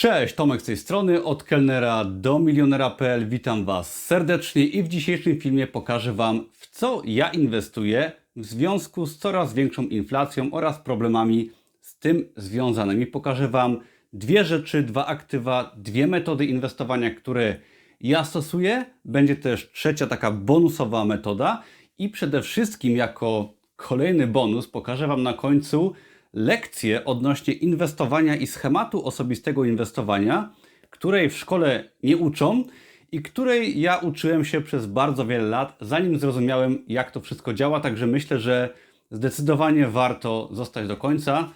Cześć, Tomek z tej strony, od kelnera do milionera.pl. Witam Was serdecznie i w dzisiejszym filmie pokażę Wam, w co ja inwestuję w związku z coraz większą inflacją oraz problemami z tym związanymi. Pokażę Wam dwie rzeczy, dwa aktywa, dwie metody inwestowania, które ja stosuję. Będzie też trzecia taka bonusowa metoda i przede wszystkim jako kolejny bonus pokażę Wam na końcu lekcję odnośnie inwestowania i schematu osobistego inwestowania, której w szkole nie uczą i której ja uczyłem się przez bardzo wiele lat, zanim zrozumiałem, jak to wszystko działa. Także myślę, że zdecydowanie warto zostać do końca.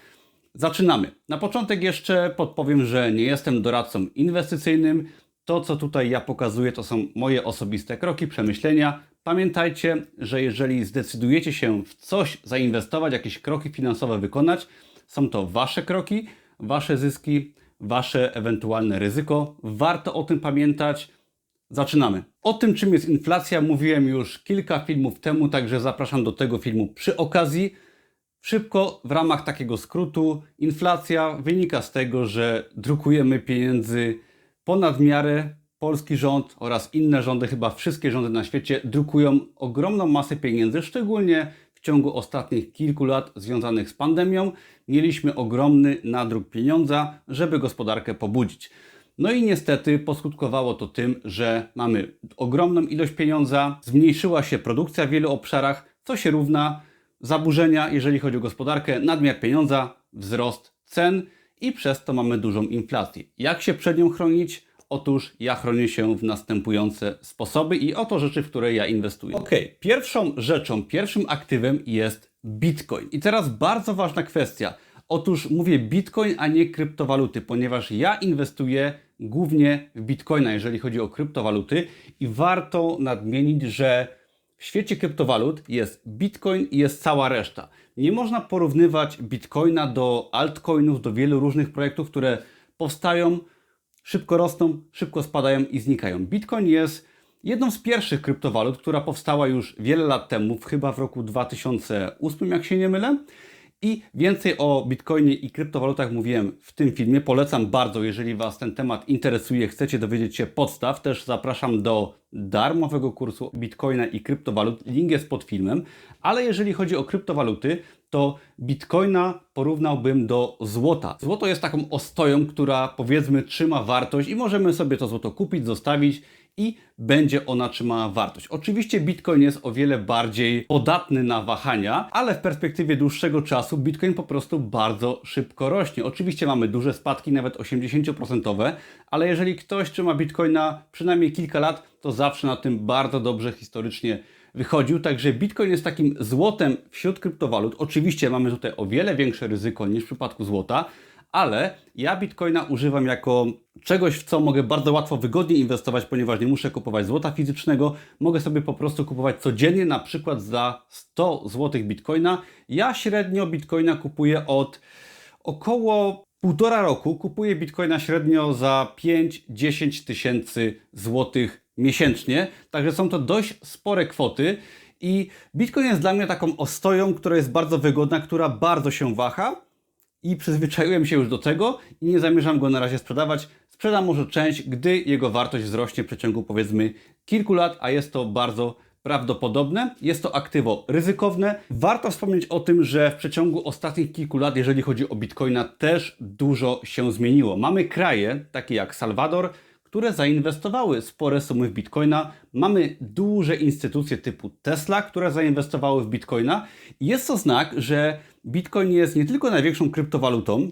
Zaczynamy. Na początek jeszcze podpowiem, że nie jestem doradcą inwestycyjnym. To, co tutaj ja pokazuję, to są moje osobiste kroki, przemyślenia. Pamiętajcie, że jeżeli zdecydujecie się w coś zainwestować, jakieś kroki finansowe wykonać, są to Wasze kroki, Wasze zyski, Wasze ewentualne ryzyko. Warto o tym pamiętać. Zaczynamy. O tym, czym jest inflacja, mówiłem już kilka filmów temu, także zapraszam do tego filmu przy okazji. Szybko, w ramach takiego skrótu, inflacja wynika z tego, że drukujemy pieniędzy ponad miarę. Polski rząd oraz inne rządy, chyba wszystkie rządy na świecie, drukują ogromną masę pieniędzy, szczególnie w ciągu ostatnich kilku lat związanych z pandemią. Mieliśmy ogromny nadruk pieniądza, żeby gospodarkę pobudzić. No i niestety poskutkowało to tym, że mamy ogromną ilość pieniądza, zmniejszyła się produkcja w wielu obszarach, co się równa zaburzenia, jeżeli chodzi o gospodarkę, nadmiar pieniądza, wzrost cen i przez to mamy dużą inflację. Jak się przed nią chronić? Otóż ja chronię się w następujące sposoby i oto rzeczy, w które ja inwestuję. Ok, pierwszą rzeczą, pierwszym aktywem jest Bitcoin. I teraz bardzo ważna kwestia. Otóż mówię Bitcoin, a nie kryptowaluty, ponieważ ja inwestuję głównie w Bitcoina, jeżeli chodzi o kryptowaluty i warto nadmienić, że w świecie kryptowalut jest Bitcoin i jest cała reszta. Nie można porównywać Bitcoina do altcoinów, do wielu różnych projektów, które powstają, szybko rosną, szybko spadają i znikają. Bitcoin jest jedną z pierwszych kryptowalut, która powstała już wiele lat temu, chyba w roku 2008, jak się nie mylę. I więcej o Bitcoinie i kryptowalutach mówiłem w tym filmie. Polecam bardzo, jeżeli Was ten temat interesuje, chcecie dowiedzieć się podstaw. Też zapraszam do darmowego kursu Bitcoina i kryptowalut. Link jest pod filmem. Ale jeżeli chodzi o kryptowaluty, to Bitcoina porównałbym do złota. Złoto jest taką ostoją, która powiedzmy trzyma wartość i możemy sobie to złoto kupić, zostawić i będzie ona trzymała wartość. Oczywiście Bitcoin jest o wiele bardziej podatny na wahania, ale w perspektywie dłuższego czasu Bitcoin po prostu bardzo szybko rośnie. Oczywiście mamy duże spadki, nawet 80%, ale jeżeli ktoś trzyma Bitcoina przynajmniej kilka lat, to zawsze na tym bardzo dobrze historycznie wychodził. Także Bitcoin jest takim złotem wśród kryptowalut. Oczywiście mamy tutaj o wiele większe ryzyko niż w przypadku złota, ale ja Bitcoina używam jako czegoś, w co mogę bardzo łatwo, wygodnie inwestować, ponieważ nie muszę kupować złota fizycznego. Mogę sobie po prostu kupować codziennie, na przykład za 100 zł Bitcoina. Ja średnio Bitcoina kupuję od około półtora roku. Kupuję Bitcoina średnio za 5-10 tysięcy złotych miesięcznie. Także są to dość spore kwoty. I Bitcoin jest dla mnie taką ostoją, która jest bardzo wygodna, która bardzo się waha i przyzwyczaiłem się już do tego i nie zamierzam go na razie sprzedawać. Sprzedam może część, gdy jego wartość wzrośnie w przeciągu powiedzmy kilku lat, a jest to bardzo prawdopodobne. Jest to aktywo ryzykowne. Warto wspomnieć o tym, że w przeciągu ostatnich kilku lat, jeżeli chodzi o Bitcoina, też dużo się zmieniło. Mamy kraje takie jak Salwador, które zainwestowały spore sumy w Bitcoina. Mamy duże instytucje typu Tesla, które zainwestowały w Bitcoina. Jest to znak, że Bitcoin jest nie tylko największą kryptowalutą,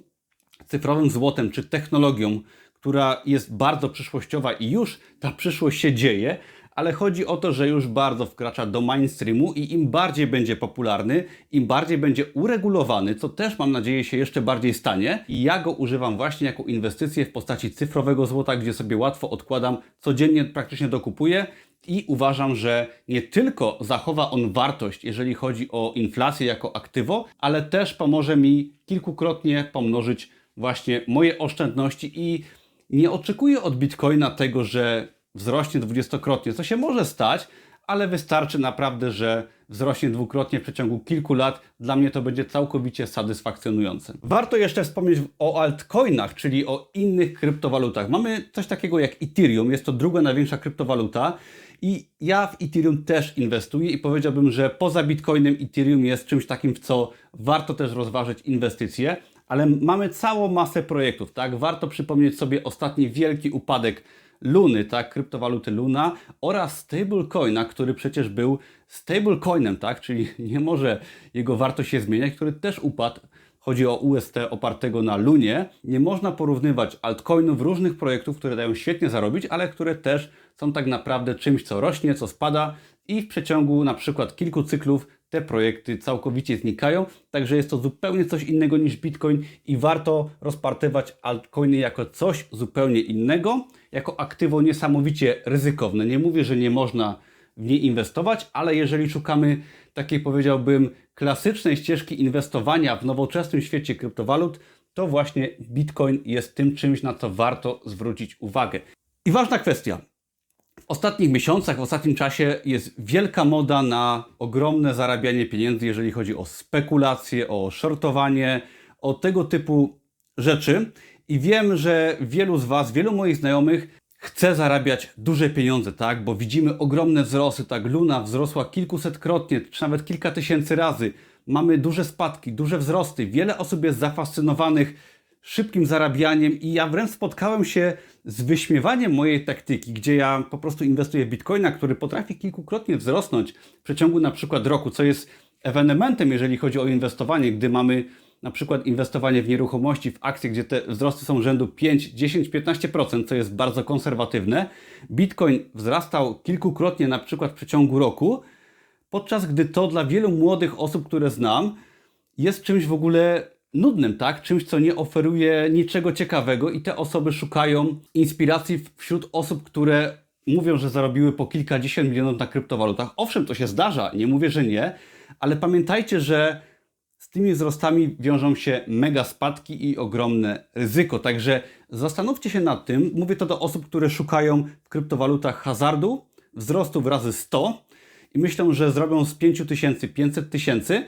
cyfrowym złotem czy technologią, która jest bardzo przyszłościowa i już ta przyszłość się dzieje, ale chodzi o to, że już bardzo wkracza do mainstreamu i im bardziej będzie popularny, im bardziej będzie uregulowany, co też mam nadzieję się jeszcze bardziej stanie. I ja go używam właśnie jako inwestycję w postaci cyfrowego złota, gdzie sobie łatwo odkładam, codziennie praktycznie dokupuję i uważam, że nie tylko zachowa on wartość, jeżeli chodzi o inflację jako aktywo, ale też pomoże mi kilkukrotnie pomnożyć właśnie moje oszczędności i nie oczekuję od Bitcoina tego, że wzrośnie dwudziestokrotnie, co się może stać, ale wystarczy naprawdę, że wzrośnie dwukrotnie w przeciągu kilku lat. Dla mnie to będzie całkowicie satysfakcjonujące. Warto jeszcze wspomnieć o altcoinach, czyli o innych kryptowalutach. Mamy coś takiego jak Ethereum, jest to druga największa kryptowaluta. I ja w Ethereum też inwestuję i powiedziałbym, że poza Bitcoinem Ethereum jest czymś takim, w co warto też rozważyć inwestycje, ale mamy całą masę projektów, tak? Warto przypomnieć sobie ostatni wielki upadek Luny, tak, kryptowaluty Luna oraz stablecoina, który przecież był stablecoinem, tak, czyli nie może jego wartość się zmieniać, który też upadł. Chodzi o UST opartego na Lunie. Nie można porównywać altcoinów różnych projektów, które dają świetnie zarobić, ale które też są tak naprawdę czymś, co rośnie, co spada i w przeciągu na przykład kilku cyklów te projekty całkowicie znikają, także jest to zupełnie coś innego niż Bitcoin i warto rozpatrywać altcoiny jako coś zupełnie innego, jako aktywo niesamowicie ryzykowne. Nie mówię, że nie można w nie inwestować, ale jeżeli szukamy takiej powiedziałbym klasycznej ścieżki inwestowania w nowoczesnym świecie kryptowalut, to właśnie Bitcoin jest tym czymś, na co warto zwrócić uwagę. I ważna kwestia. Ostatnich miesiącach, w ostatnim czasie jest wielka moda na ogromne zarabianie pieniędzy, jeżeli chodzi o spekulacje, o shortowanie, o tego typu rzeczy. I wiem, że wielu z Was, wielu moich znajomych chce zarabiać duże pieniądze, tak? Bo widzimy ogromne wzrosty, tak? Luna wzrosła kilkusetkrotnie, czy nawet kilka tysięcy razy. Mamy duże spadki, duże wzrosty. Wiele osób jest zafascynowanych szybkim zarabianiem i ja wręcz spotkałem się z wyśmiewaniem mojej taktyki, gdzie ja po prostu inwestuję w bitcoina, który potrafi kilkukrotnie wzrosnąć w przeciągu na przykład roku, co jest ewenementem, jeżeli chodzi o inwestowanie, gdy mamy na przykład inwestowanie w nieruchomości, w akcje, gdzie te wzrosty są rzędu 5, 10, 15%, co jest bardzo konserwatywne. Bitcoin wzrastał kilkukrotnie na przykład w przeciągu roku, podczas gdy to dla wielu młodych osób, które znam, jest czymś w ogóle nudnym, tak? Czymś, co nie oferuje niczego ciekawego i te osoby szukają inspiracji wśród osób, które mówią, że zarobiły po kilkadziesiąt milionów na kryptowalutach. Owszem, to się zdarza, nie mówię, że nie, ale pamiętajcie, że z tymi wzrostami wiążą się mega spadki i ogromne ryzyko. Także zastanówcie się nad tym. Mówię to do osób, które szukają w kryptowalutach hazardu, wzrostu w razy 100 i myślą, że zrobią z 5 tysięcy 500 tysięcy.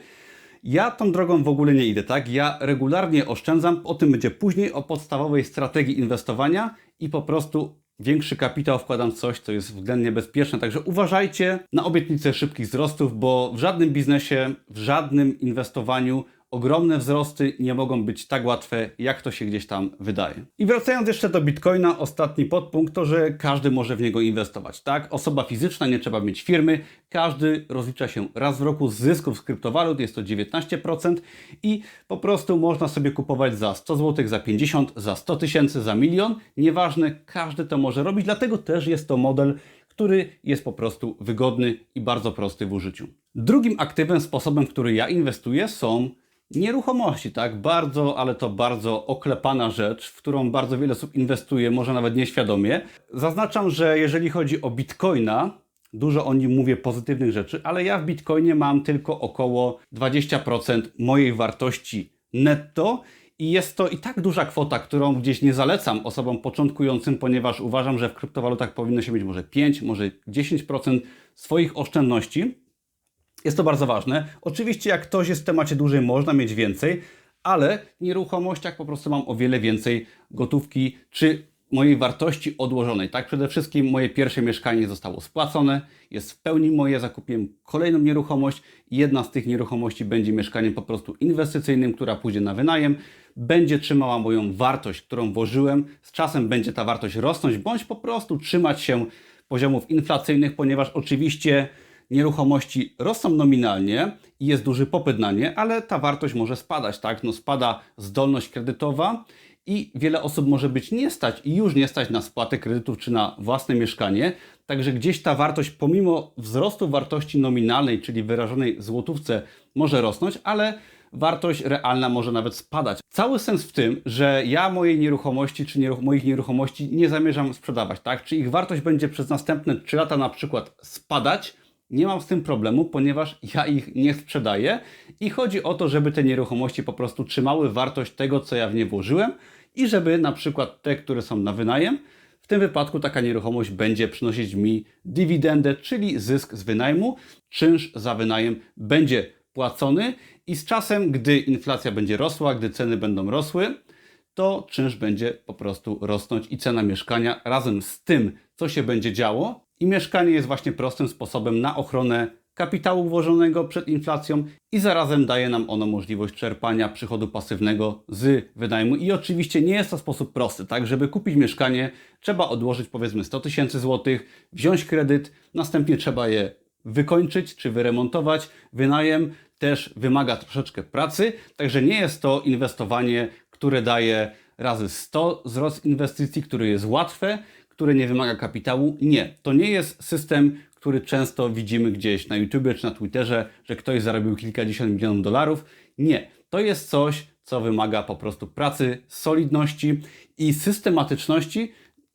Ja tą drogą w ogóle nie idę, tak? Ja regularnie oszczędzam, o tym będzie później, o podstawowej strategii inwestowania i po prostu większy kapitał wkładam w coś, co jest względnie bezpieczne. Także uważajcie na obietnice szybkich wzrostów, bo w żadnym biznesie, w żadnym inwestowaniu ogromne wzrosty nie mogą być tak łatwe, jak to się gdzieś tam wydaje. I wracając jeszcze do Bitcoina, ostatni podpunkt to, że każdy może w niego inwestować, tak? Osoba fizyczna, nie trzeba mieć firmy, każdy rozlicza się raz w roku z zysków z kryptowalut, jest to 19% i po prostu można sobie kupować za 100 zł, za 50, za 100 tysięcy, za milion, nieważne, każdy to może robić, dlatego też jest to model, który jest po prostu wygodny i bardzo prosty w użyciu. Drugim aktywem, sposobem, w który ja inwestuję są Nieruchomości, tak? Bardzo, ale to bardzo oklepana rzecz, w którą bardzo wiele osób inwestuje, może nawet nieświadomie. Zaznaczam, że jeżeli chodzi o bitcoina, dużo o nim mówię pozytywnych rzeczy, ale ja w bitcoinie mam tylko około 20% mojej wartości netto. I jest to i tak duża kwota, którą gdzieś nie zalecam osobom początkującym, ponieważ uważam, że w kryptowalutach powinno się mieć może 5, może 10% swoich oszczędności. Jest to bardzo ważne. Oczywiście, jak ktoś jest w temacie dłużej, można mieć więcej, ale w nieruchomościach po prostu mam o wiele więcej gotówki czy mojej wartości odłożonej. Tak, przede wszystkim moje pierwsze mieszkanie zostało spłacone, jest w pełni moje, zakupiłem kolejną nieruchomość jedna z tych nieruchomości będzie mieszkaniem po prostu inwestycyjnym, która pójdzie na wynajem, będzie trzymała moją wartość, którą włożyłem. Z czasem będzie ta wartość rosnąć, bądź po prostu trzymać się poziomów inflacyjnych, ponieważ oczywiście nieruchomości rosną nominalnie i jest duży popyt na nie, ale ta wartość może spadać, tak? No spada zdolność kredytowa i wiele osób może być nie stać i już nie stać na spłatę kredytów czy na własne mieszkanie. Także gdzieś ta wartość, pomimo wzrostu wartości nominalnej, czyli wyrażonej złotówce, może rosnąć, ale wartość realna może nawet spadać. Cały sens w tym, że ja mojej nieruchomości czy nieruch moich nieruchomości nie zamierzam sprzedawać, tak? Czy ich wartość będzie przez następne 3 lata na przykład spadać, nie mam z tym problemu, ponieważ ja ich nie sprzedaję i chodzi o to, żeby te nieruchomości po prostu trzymały wartość tego, co ja w nie włożyłem i żeby na przykład te, które są na wynajem, W tym wypadku taka nieruchomość będzie przynosić mi dywidendę, czyli zysk z wynajmu. Czynsz za wynajem będzie płacony i z czasem, gdy inflacja będzie rosła, gdy ceny będą rosły, to czynsz będzie po prostu rosnąć i cena mieszkania razem z tym, co się będzie działo. I mieszkanie jest właśnie prostym sposobem na ochronę kapitału włożonego przed inflacją i zarazem daje nam ono możliwość czerpania przychodu pasywnego z wynajmu. I oczywiście nie jest to sposób prosty, tak? Żeby kupić mieszkanie, trzeba odłożyć powiedzmy 100 tysięcy złotych, wziąć kredyt, następnie trzeba je wykończyć czy wyremontować. Wynajem też wymaga troszeczkę pracy, także nie jest to inwestowanie, które daje razy 100 wzrost inwestycji, które jest łatwe, które nie wymaga kapitału. Nie, to nie jest system, który często widzimy gdzieś na YouTubie czy na Twitterze, że ktoś zarobił kilkadziesiąt milionów dolarów. Nie, to jest coś, co wymaga po prostu pracy, solidności i systematyczności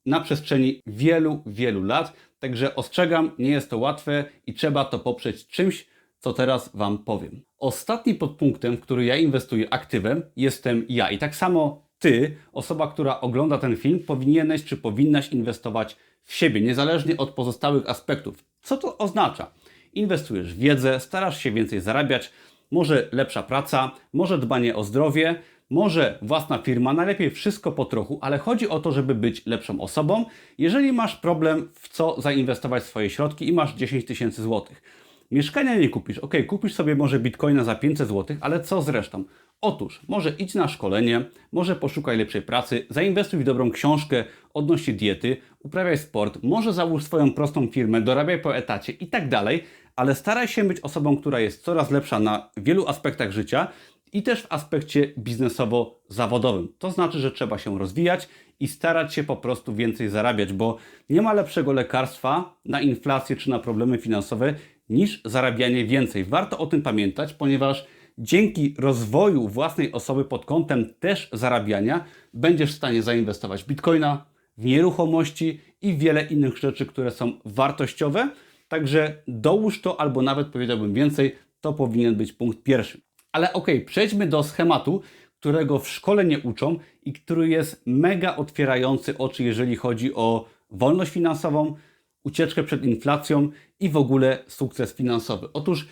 na przestrzeni wielu, wielu lat. Także ostrzegam, nie jest to łatwe i trzeba to poprzeć czymś, co teraz Wam powiem. Ostatni podpunktem, w który ja inwestuję aktywem, jestem ja. I tak samo Ty, osoba, która ogląda ten film, powinieneś czy powinnaś inwestować w siebie, niezależnie od pozostałych aspektów. Co to oznacza? Inwestujesz w wiedzę, starasz się więcej zarabiać, może lepsza praca, może dbanie o zdrowie, może własna firma, najlepiej wszystko po trochu, ale chodzi o to, żeby być lepszą osobą. Jeżeli masz problem, w co zainwestować swoje środki i masz 10 tysięcy złotych, Mieszkania nie kupisz. Ok, kupisz sobie może bitcoina za 500 zł, ale co z resztą? Otóż, może idź na szkolenie, może poszukaj lepszej pracy, zainwestuj w dobrą książkę odnośnie diety, uprawiaj sport, może załóż swoją prostą firmę, dorabiaj po etacie i tak dalej, ale staraj się być osobą, która jest coraz lepsza na wielu aspektach życia i też w aspekcie biznesowo-zawodowym. To znaczy, że trzeba się rozwijać i starać się po prostu więcej zarabiać, bo nie ma lepszego lekarstwa na inflację czy na problemy finansowe niż zarabianie więcej. Warto o tym pamiętać, ponieważ dzięki rozwoju własnej osoby pod kątem też zarabiania będziesz w stanie zainwestować w bitcoina, w nieruchomości i wiele innych rzeczy, które są wartościowe. Także dołóż to, albo nawet powiedziałbym więcej, to powinien być punkt pierwszy. Ale ok, przejdźmy do schematu, którego w szkole nie uczą i który jest mega otwierający oczy, jeżeli chodzi o wolność finansową, ucieczkę przed inflacją i w ogóle sukces finansowy. Otóż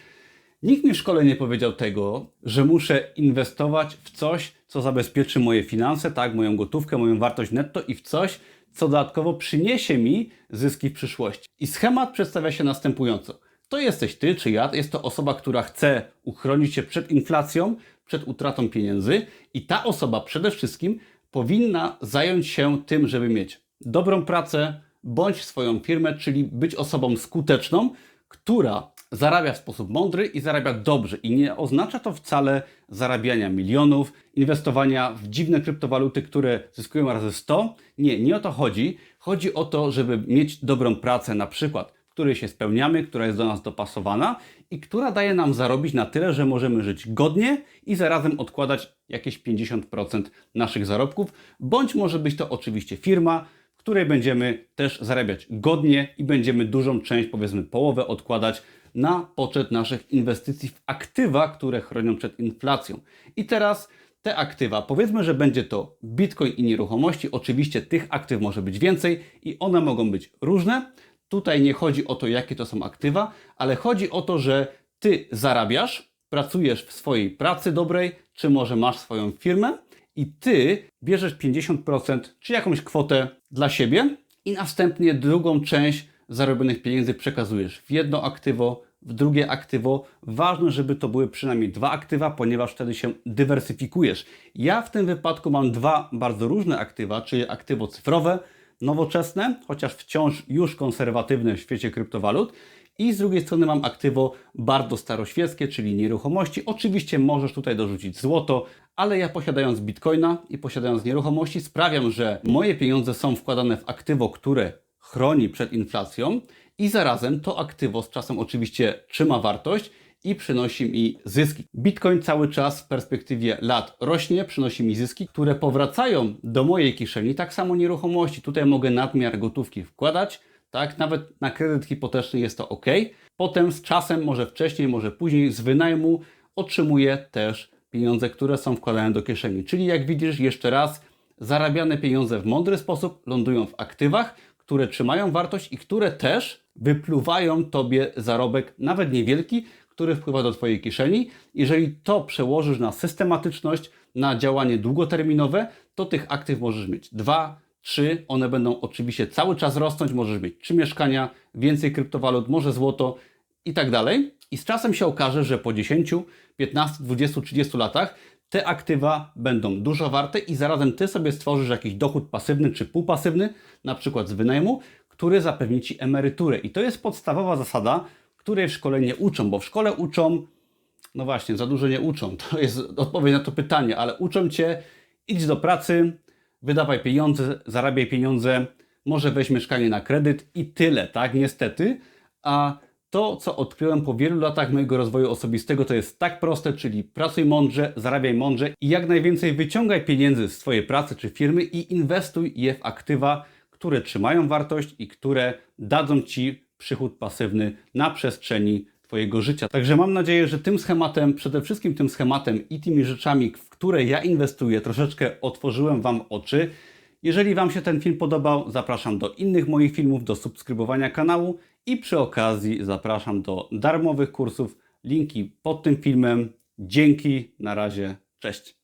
nikt mi w szkole nie powiedział tego, że muszę inwestować w coś, co zabezpieczy moje finanse, tak, moją gotówkę, moją wartość netto i w coś, co dodatkowo przyniesie mi zyski w przyszłości. I schemat przedstawia się następująco. To jesteś ty czy ja, jest to osoba, która chce uchronić się przed inflacją, przed utratą pieniędzy i ta osoba przede wszystkim powinna zająć się tym, żeby mieć dobrą pracę, bądź swoją firmę, czyli być osobą skuteczną, która zarabia w sposób mądry i zarabia dobrze. I nie oznacza to wcale zarabiania milionów, inwestowania w dziwne kryptowaluty, które zyskują razy 100. Nie, nie o to chodzi. Chodzi o to, żeby mieć dobrą pracę, na przykład, w której się spełniamy, która jest do nas dopasowana i która daje nam zarobić na tyle, że możemy żyć godnie i zarazem odkładać jakieś 50% naszych zarobków, bądź może być to oczywiście firma, której będziemy też zarabiać godnie i będziemy dużą część, powiedzmy połowę, odkładać na poczet naszych inwestycji w aktywa, które chronią przed inflacją. I teraz te aktywa, powiedzmy, że będzie to bitcoin i nieruchomości. Oczywiście tych aktyw może być więcej i one mogą być różne. Tutaj nie chodzi o to, jakie to są aktywa, ale chodzi o to, że ty zarabiasz, pracujesz w swojej pracy dobrej, czy może masz swoją firmę i ty bierzesz 50% czy jakąś kwotę dla siebie i następnie drugą część zarobionych pieniędzy przekazujesz w jedno aktywo, w drugie aktywo. Ważne, żeby to były przynajmniej dwa aktywa, ponieważ wtedy się dywersyfikujesz. Ja w tym wypadku mam dwa bardzo różne aktywa, czyli aktywo cyfrowe, nowoczesne, chociaż wciąż już konserwatywne w świecie kryptowalut. I z drugiej strony mam aktywo bardzo staroświeckie, czyli nieruchomości. Oczywiście możesz tutaj dorzucić złoto, ale ja posiadając bitcoina i posiadając nieruchomości sprawiam, że moje pieniądze są wkładane w aktywo, które chroni przed inflacją i zarazem to aktywo z czasem oczywiście trzyma wartość i przynosi mi zyski. Bitcoin cały czas w perspektywie lat rośnie, przynosi mi zyski, które powracają do mojej kieszeni. Tak samo nieruchomości. Tutaj mogę nadmiar gotówki wkładać, tak? Nawet na kredyt hipoteczny jest to ok. Potem z czasem, może wcześniej, może później, z wynajmu otrzymuje też pieniądze, które są wkładane do kieszeni. Czyli jak widzisz, jeszcze raz, zarabiane pieniądze w mądry sposób lądują w aktywach, które trzymają wartość i które też wypluwają tobie zarobek, nawet niewielki, który wpływa do Twojej kieszeni. Jeżeli to przełożysz na systematyczność, na działanie długoterminowe, to tych aktyw możesz mieć dwa czy one będą oczywiście cały czas rosnąć, możesz mieć trzy mieszkania, więcej kryptowalut, może złoto i tak dalej. I z czasem się okaże, że po 10, 15, 20, 30 latach te aktywa będą dużo warte i zarazem ty sobie stworzysz jakiś dochód pasywny czy półpasywny, na przykład z wynajmu, który zapewni ci emeryturę. I to jest podstawowa zasada, której w szkole nie uczą, bo w szkole uczą, no właśnie, za dużo nie uczą. To jest odpowiedź na to pytanie, ale uczą cię, idź do pracy, wydawaj pieniądze, zarabiaj pieniądze, może weź mieszkanie na kredyt i tyle, tak? Niestety. A to, co odkryłem po wielu latach mojego rozwoju osobistego, to jest tak proste, czyli pracuj mądrze, zarabiaj mądrze i jak najwięcej wyciągaj pieniędzy z Twojej pracy czy firmy i inwestuj je w aktywa, które trzymają wartość i które dadzą Ci przychód pasywny na przestrzeni Twojego życia. Także mam nadzieję, że tym schematem, przede wszystkim tym schematem i tymi rzeczami, które ja inwestuję, troszeczkę otworzyłem Wam oczy. Jeżeli Wam się ten film podobał, zapraszam do innych moich filmów, do subskrybowania kanału i przy okazji zapraszam do darmowych kursów. Linki pod tym filmem. Dzięki, na razie, cześć.